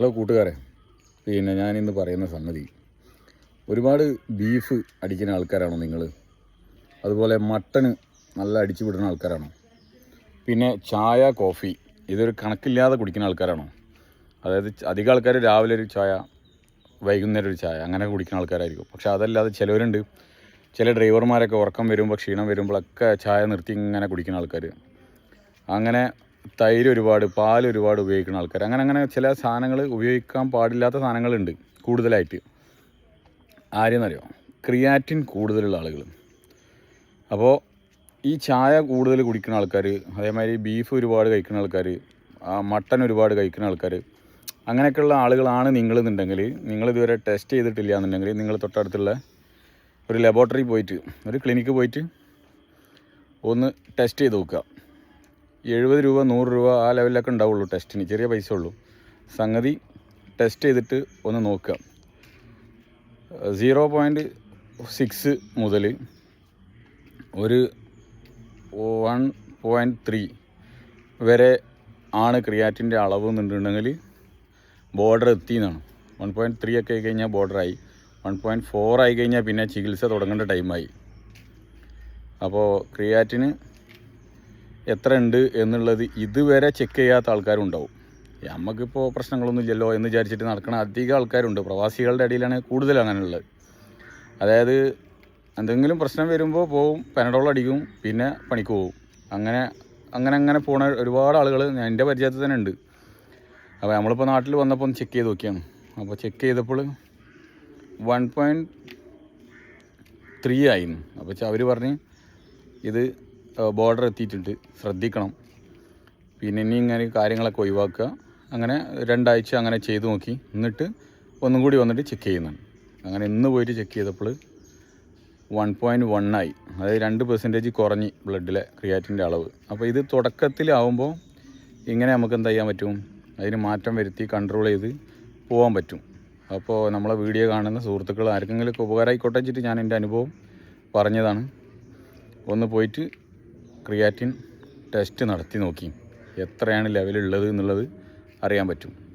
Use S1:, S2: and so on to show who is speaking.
S1: Hello കൂട്ടുകാരെ. പിന്നെ ഞാനിന്ന് പറയുന്ന സംഗതി. ഒരുപാട് ബീഫ് അടിക്കുന്ന ആൾക്കാരാണോ നിങ്ങൾ അതുപോലെ മട്ടണ് നല്ല അടിച്ചു വിടുന്ന ആൾക്കാരാണോ? പിന്നെ ചായ കോഫി ഇതൊരു കണക്കില്ലാതെ കുടിക്കുന്ന ആൾക്കാരാണോ? അതായത് അധികം ആൾക്കാർ രാവിലെ ഒരു ചായ വൈകുന്നേരം ഒരു ചായ അങ്ങനെ കുടിക്കുന്ന ആൾക്കാരായിരിക്കും. പക്ഷേ അതല്ലാതെ ചിലവരുണ്ട്. ചില ഡ്രൈവർമാരൊക്കെ ഉറക്കം വരുമ്പോൾ ക്ഷീണം വരുമ്പോഴൊക്കെ ചായ നിർത്തി ഇങ്ങനെ കുടിക്കുന്ന ആൾക്കാർ അങ്ങനെ തൈര് ഒരുപാട് പാൽ ഒരുപാട് ഉപയോഗിക്കുന്ന ആൾക്കാർ അങ്ങനെ അങ്ങനെ ചില സാധനങ്ങൾ ഉപയോഗിക്കാൻ പാടില്ലാത്ത സാധനങ്ങളുണ്ട് കൂടുതലായിട്ട്. ആരെന്നറിയോ? ക്രിയാറ്റിൻ കൂടുതലുള്ള ആളുകൾ അപ്പോൾ ഈ ചായ കൂടുതൽ കുടിക്കുന്ന ആൾക്കാർ അതേമാതിരി ബീഫ് ഒരുപാട് കഴിക്കുന്ന ആൾക്കാർ മട്ടൻ ഒരുപാട് കഴിക്കുന്ന ആൾക്കാർ അങ്ങനെയൊക്കെയുള്ള ആളുകളാണ് നിങ്ങളെന്നുണ്ടെങ്കിൽ നിങ്ങളിതുവരെ ടെസ്റ്റ് ചെയ്തിട്ടില്ല എന്നുണ്ടെങ്കിൽ നിങ്ങൾ തൊട്ടടുത്തുള്ള ഒരു ലബോറട്ടറി പോയിട്ട് ഒരു ക്ലിനിക്ക് പോയിട്ട് ഒന്ന് ടെസ്റ്റ് ചെയ്ത് നോക്കുക. എഴുപത് രൂപ നൂറ് രൂപ ആ ലെവലിലൊക്കെ ഉണ്ടാവുള്ളൂ ടെസ്റ്റിന്. ചെറിയ പൈസ ഉള്ളൂ സംഗതി ടെസ്റ്റ് ചെയ്തിട്ട് ഒന്ന് നോക്കുക. സീറോ പോയിന്റ് സിക്സ് മുതൽ ഒരു വൺ പോയിന്റ് ത്രീ വരെ ആണ് ക്രിയാറ്റിന്റെ അളവ് എന്നുണ്ടെങ്കിൽ ബോർഡർ എത്തി എന്നാണ് വൺ പോയിന്റ് ത്രീ ഒക്കെ ആയി കഴിഞ്ഞാൽ ബോർഡറായി വൺ പോയിന്റ് ഫോർ ആയി കഴിഞ്ഞാൽ പിന്നെ ചികിത്സ തുടങ്ങേണ്ട ടൈമായി അപ്പോൾ ക്രിയാറ്റിന് എത്ര ഉണ്ട് എന്നുള്ളത് ഇതുവരെ ചെക്ക് ചെയ്യാത്ത ആൾക്കാരും ഉണ്ടാവും നമുക്കിപ്പോൾ പ്രശ്നങ്ങളൊന്നും ഇല്ലല്ലോ എന്ന് വിചാരിച്ചിട്ട് നടക്കുന്ന അധികം ആൾക്കാരുണ്ട്. പ്രവാസികളുടെ ഇടയിലാണ് കൂടുതൽ അങ്ങനെയുള്ളത്. അതായത് എന്തെങ്കിലും പ്രശ്നം വരുമ്പോൾ പോവും പെനഡോൾ അടിക്കും പിന്നെ പണിക്ക് പോവും. അങ്ങനെ അങ്ങനെ അങ്ങനെ പോണ ഒരുപാട് ആളുകൾ എന്റെ പരിചയത്തിൽ തന്നെ ഉണ്ട്. അപ്പോൾ നമ്മളിപ്പോൾ നാട്ടിൽ വന്നപ്പോൾ ഒന്ന് ചെക്ക് ചെയ്ത് നോക്കിയാണ്. അപ്പോൾ ചെക്ക് ചെയ്തപ്പോൾ വൺ പോയിന്റ് ത്രീ ആയിരുന്നു. അപ്പോൾ അവർ പറഞ്ഞ് ഇത് ബോർഡർ എത്തിയിട്ടുണ്ട്. ശ്രദ്ധിക്കണം. പിന്നെ ഇനി ഇങ്ങനെ കാര്യങ്ങളൊക്കെ ഒഴിവാക്കുക. അങ്ങനെ രണ്ടാഴ്ച അങ്ങനെ ചെയ്തു നോക്കി. എന്നിട്ട് ഒന്നും കൂടി വന്നിട്ട് ചെക്ക് ചെയ്യുന്നുണ്ട്. അങ്ങനെ ഇന്ന് പോയിട്ട് ചെക്ക് ചെയ്തപ്പോൾ വൺ പോയിന്റ് വൺ ആയി. അതായത് രണ്ട് പെർസെന്റേജ് കുറഞ്ഞ് ബ്ലഡിലെ ക്രിയാറ്റിന്റെ അളവ്. അപ്പോൾ ഇത് തുടക്കത്തിലാവുമ്പോൾ ഇങ്ങനെ നമുക്ക് എന്താ ചെയ്യാൻ പറ്റും? അതിന് മാറ്റം വരുത്തി കൺട്രോൾ ചെയ്ത് പോകാൻ പറ്റും. അപ്പോൾ നമ്മളെ വീഡിയോ കാണുന്ന സുഹൃത്തുക്കൾ ആർക്കെങ്കിലുമൊക്കെ ഉപകാരമായിക്കോട്ടെ വെച്ചിട്ട് ഞാൻ എന്റെ അനുഭവം പറഞ്ഞതാണ്. ഒന്ന് പോയിട്ട് ക്രിയാറ്റിൻ ടെസ്റ്റ് നടത്തി നോക്കി. എത്രയാണ് ലെവലുള്ളത് എന്നുള്ളത് അറിയാൻ പറ്റും.